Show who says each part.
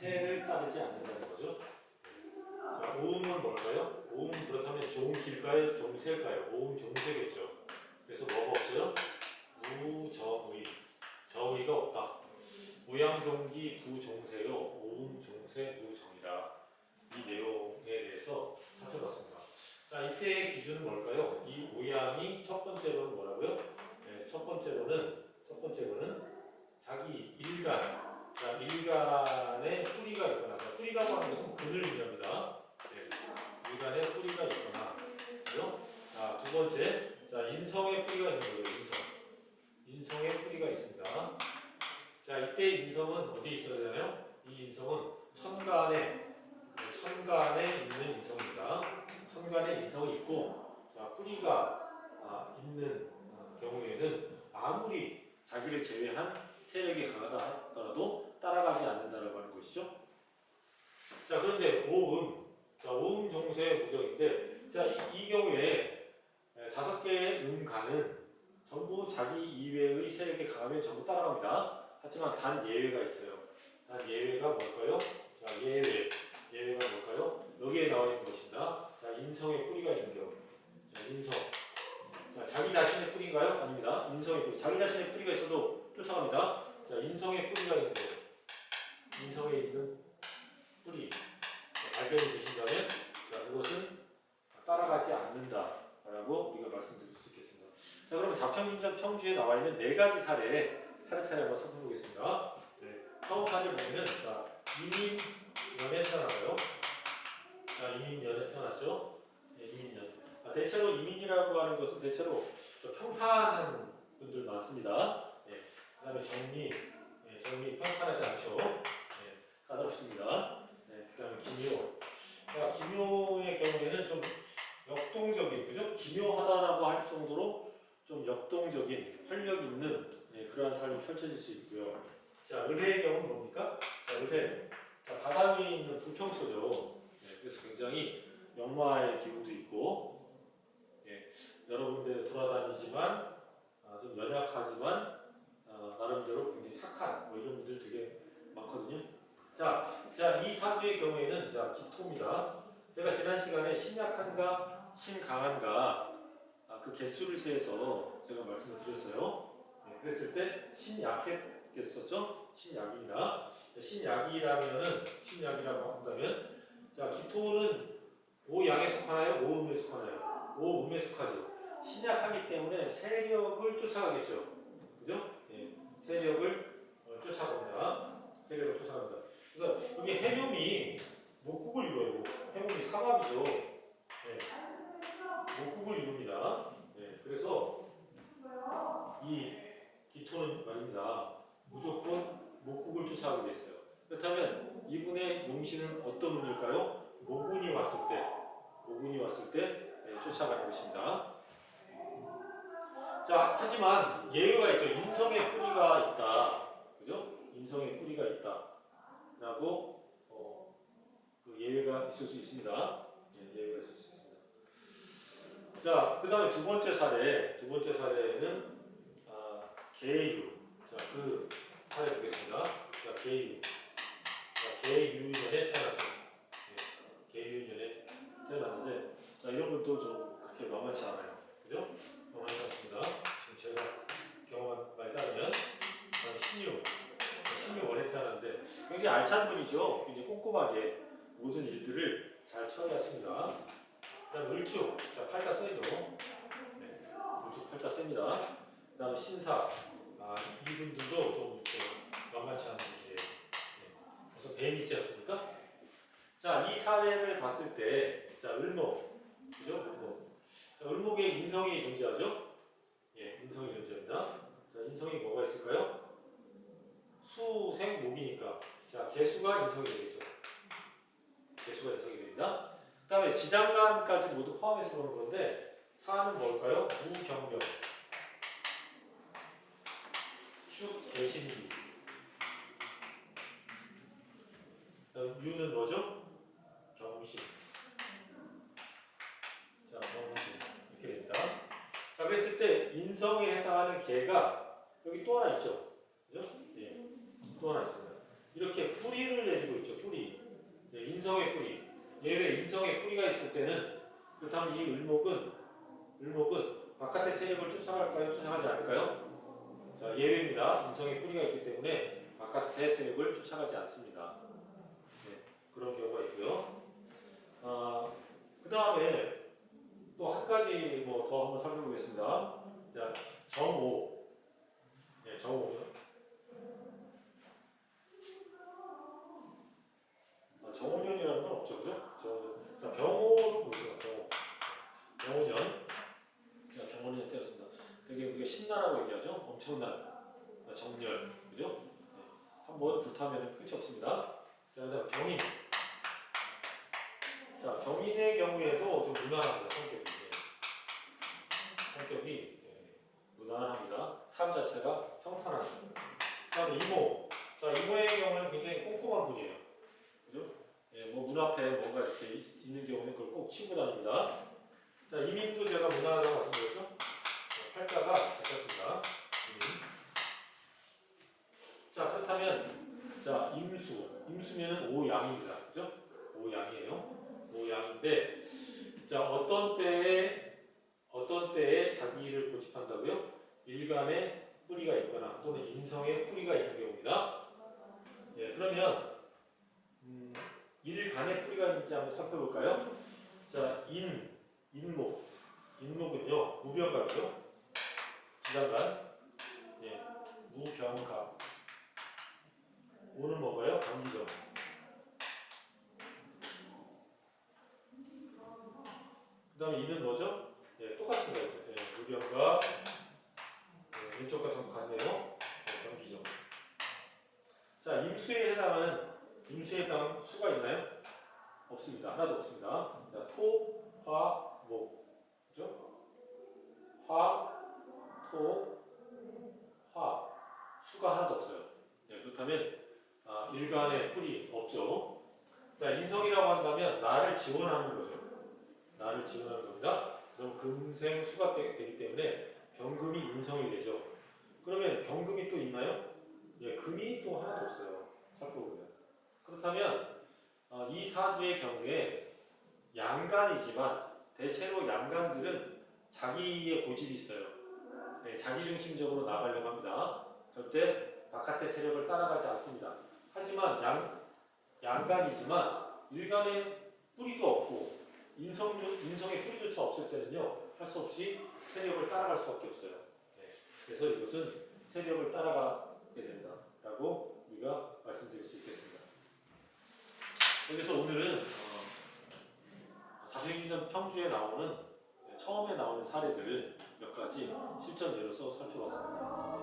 Speaker 1: 새를 따르지 않는다는 거죠. 자, 오음은 뭘까요? 오음 그렇다면 종길까요? 종새일까요? 오음 종새겠죠. 그래서 뭐가 없어요? 무정의. 정의가 없다. 모양종기 부종새요. 오음 종새 무정이라. 이 내용에 대해서 살펴봤습니다. 자, 이때의 기준은 뭘까요? 이 모양이 첫 번째로는 뭐라고요? 네, 첫 번째로는 첫 번째로는 자기 일간, 자 일간에 뿌리가 있거나, 자, 뿌리라고 하는 것은 근을 의미합니다. 네, 일간에 뿌리가 있거나, 그죠? 자, 두 번째, 자 인성에 뿌리가 있는 거예요. 인성, 인성에 뿌리가 있습니다. 자, 이때 인성은 어디 있어야 되나요? 이 인성은 천간에, 네, 천간에 있는 인성입니다. 천간에 인성이 있고, 자 뿌리가 아, 있는 아, 경우에는 아무리 자기를 제외한 세력이 강하다 하더라도 따라가지 않는다라고 하는 것이죠. 자 그런데 오음, 자 오음 종세 무정인데, 자이 경우에 음간은 전부 자기 이외의 세력이 강하면 전부 따라갑니다. 하지만 단 예외가 있어요. 단 예외가 뭘까요? 자 예외, 예외가 뭘까요? 여기에 나와 있는 것입니다. 자 인성의 뿌리가 있는 경우, 자 인성. 자, 자기 자신의 뿌리인가요? 아닙니다. 인성의 뿌리. 자기 자신의 뿌리가 있어도 쫓아갑니다. 자, 인성의 뿌리가 있는데, 인성에 있는 뿌리. 자, 발견이 되신다면, 자, 그것은 따라가지 않는다라고 우리가 있겠습니다. 자, 그러면 자평균전 평주에 나와 있는 네 가지 사례, 사례차례 한번 살펴보겠습니다. 네. 처음 사례 보면은, 자, 이민년에 태어나요. 자, 이민년에 태어났죠? 네, 이민년. 아, 대체로 이민이라고 하는 것은 대체로 좀 평판한 분들 많습니다. 예, 그다음에 정리, 예, 정리 평판하지 않죠. 예, 까다롭습니다. 예, 그다음에 기묘. 자, 기묘의 경우에는 좀 역동적인, 그죠? 기묘하다라고 할 정도로 좀 역동적인 활력 있는 예, 그러한 삶이 펼쳐질 수 있고요. 자, 을해의 경우는 뭡니까? 자, 을해. 자, 바닥에 있는 부평소죠. 예, 그래서 굉장히 영마의 기운도 있고 여러분들 돌아다니지만 아, 좀 연약하지만 아, 나름대로 굉장히 착한 뭐 이런 분들 되게 많거든요. 자, 자, 이 사주의 경우에는 자 기토입니다. 제가 지난 시간에 신약한가 신강한가 그 개수를 세서 제가 말씀을 드렸어요. 네, 그랬을 때 신약했었죠? 신약입니다. 신약이라면은 신약이라고 한다면 자 기토는 오양에 속하나요? 오음에 속하나요? 오음에 속하죠. 신약하기 때문에 세력을 쫓아가겠죠. 그죠? 네, 세력을 어, 쫓아갑니다. 세력을 쫓아간다. 그래서 여기 해뇽이 목국을 이루어요. 해뇽이 삼합이죠. 네. 5국을 이룹니다. 네, 그래서 이 기토는 말입니다. 무조건 목국을 쫓아가게 됐어요. 그렇다면 이분의 용신은 어떤 운일까요? 모군이 왔을 때, 모군이 왔을 때 네, 쫓아가는 것입니다. 자, 하지만 예외가 있죠. 인성의 뿌리가 있다. 그죠? 인성의 뿌리가 있다. 라고 어, 그 예외가 있을 수 있습니다. 예, 예외가 있을 수 있습니다. 자, 그 다음에 두 번째 사례. 두 번째 사례는, 아, 계유. 자, 그 사례 보겠습니다. 자, 계유. 자, 계유년에 태어났죠. 예, 계유년에 태어났는데, 자, 이런 것도 좀 그렇게 만만치 않아요. 그죠? 만만치 않습니다. 지금 제가 경험한 바에 따르면 신유, 신유 월에 태어났는데 굉장히 알찬 분이죠. 굉장히 꼼꼼하게 모든 일들을 잘 처리하십니다. 그다음 을축, 자 팔자 세죠. 네, 을축 팔자 셉니다. 그다음 신사, 아 이분들도 좀 이렇게 만만치 않은 이제 네, 무슨 뱀이 있지 않습니까? 자, 이 사례를 봤을 때, 자 을목, 그죠? 을목. 자, 을목에 인성이 존재하죠? 예, 인성이 존재합니다. 자, 인성이 뭐가 있을까요? 수생 목이니까. 자, 개수가 인성이 되겠죠. 개수가 인성이 됩니다. 그 다음에 지장간까지 모두 포함해서 보는 건데, 사는 뭘까요? 무경명. 축. 그다음 유는 뭐죠? 경신. 자, 경신. 이렇게 됩니다. 자, 그랬을 때 인성에 해당하는 개가 여기 또 하나 있죠. 그죠? 예. 또 하나 있습니다. 이렇게 뿌리를 내리고 있죠. 뿌리. 네, 인성의 뿌리. 예외 인성의 뿌리가 있을 때는 그렇다면 이 을목은 을목은 바깥의 세력을 쫓아갈까요? 쫓아가지 않을까요? 자, 예외입니다. 인성의 뿌리가 있기 때문에 바깥의 세력을 쫓아가지 않습니다. 네, 그런 경우가 있고요. 아, 그 다음에 또 한 가지 뭐 더 한번 살펴보겠습니다. 자, 정오. 네, 정오는 아, 정오년이라는 건 없죠, 그죠? 정오년. 자, 병오를 보세요. 병오. 병오년. 자, 병오년 때였습니다. 되게 우리가 신나라고 얘기하죠. 엄청난 아, 정렬, 그죠? 네. 한번 불타면 끝이 없습니다. 자, 그다음 병인. 자, 병인의 경우에도 좀 무난합니다. 성격이. 네. 성격이 네, 무난합니다. 삶 자체가 평탄한. 그다음에 이모. 자, 이모의 경우는 굉장히 꼼꼼한 분이에요. 그죠? 예, 뭐문 앞에 뭔가 이렇게 있, 있는 경우는 그걸 꼭 치고 다닙니다. 자, 이민도 제가 무난하다고 말씀드렸죠? 네, 팔자가 괜찮습니다. 이민. 자, 그렇다면 자, 임수. 오양입니다. 그죠? 오양이에요. 오양인데 자, 어떤 때에 어떤 때에 자기를 고집한다고요? 일간에 뿌리가 있거나 또는 인성에 뿌리가 있는 경우입니다. 예, 그러면 음, 일간에 뿌리가 있는지 한번 살펴볼까요? 자, 인, 인목, 인목은요 무병갑이죠. 지장간, 예, 무병갑. 오는 뭔가요? 감기죠. 그 다음에 이는 뭐죠? 예, 똑같습니다. 이제. 예, 무병갑. 예, 왼쪽과 좀 같네요. 예, 경기죠. 자, 임수에 해당하는 임수에 해당하는 수가 있나요? 없습니다. 하나도 없습니다. 자, 토, 화, 목. 그죠? 화, 토, 화. 수가 하나도 없어요. 예, 그렇다면 아, 일간의 뿌리 없죠. 자, 인성이라고 한다면 나를 지원하는 거죠. 나를 지원하는 겁니다. 그럼 금생 수가 되- 되기 때문에 병금이 인성이 되죠. 그러면 병금이 또 있나요? 예, 금이 또 하나도 없어요. 살펴보면. 그렇다면 어, 이 사주의 경우에 양간이지만 대체로 양간들은 자기의 고집이 있어요. 네, 자기중심적으로 나가려고 합니다. 절대 바깥의 세력을 따라가지 않습니다. 하지만 양, 양간이지만 일간의 뿌리도 없고 인성, 인성의 뿌리조차 없을 때는요 할 수 없이 세력을 따라갈 수 밖에 없어요. 네, 그래서 이것은 세력을 따라가게 된다라고 우리가 말씀드릴 수 있겠습니다. 여기서 오늘은 어, 자생인전 평주에 나오는 처음에 나오는 사례들을 몇 가지 실전 예로서 살펴봤습니다.